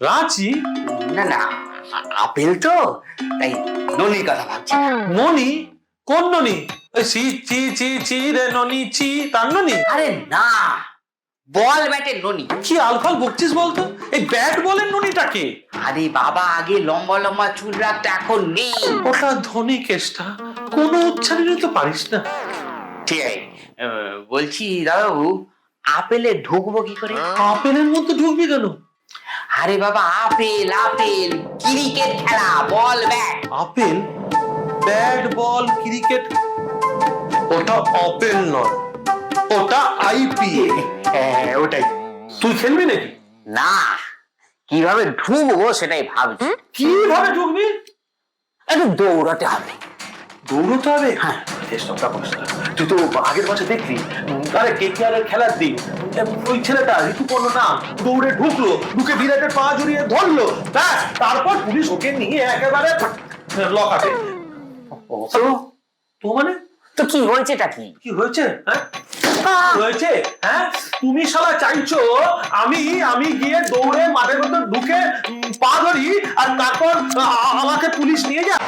রাঁচি? না না আপেল তো? তাই ননির কথা ভাবছি। ননি? কোন ননি? ওই চি চি চি চি রে ননি চি তার ননি? আরে না বল ব্যাটের ননি। কি আলফাল বকছিস বলতো? এই ব্যাট বলেন ননিটাকে আরে বাবা আগে লম্বা লম্বা চুল রাখতে এখন নেই। ওটা ধনী কেষ্টা কোনো উচ্চারণে তো পারিস না। ঠিক আছে বলছি দাদাবু আপেলে ঢুকবো কি করে? আপেলের মধ্যে ঢুকবি কেন? আরে বাবা আপেল আপেল ক্রিকেট খেলা ball bat. Apple? Bat ball cricket? ওটা আপেল নয় ওটা আইপিএল হ্যাঁ ওটাই। তুই খেলবি নাকি? না কীভাবে ঢুকবো সেটাই ভাবছি। কীভাবে ঢুকবি? একটু দৌড়াতে হবে। দৌড়তে হবে? হ্যাঁ। তুই তো আগের দেখলি আরে খেলার দিন। ওই ছেলেটা ঋতুপর্ণ নাম দৌড়ে ঢুকলো ঢুকে বিরাটের পা জড়িয়ে ধরলো। ব্যাস তারপর পুলিশ ওকে নিয়ে একেবারে তো মানে? তো কি হয়েছেটা কি? কি হয়েছে হ্যাঁ? হয়েছে হ্যাঁ? তুমি শালা চাইছো আমি আমি গিয়ে দৌড়ে মাঠের মধ্যে ঢুকে পা ধরি আর তারপর আমাকে পুলিশ নিয়ে যায়?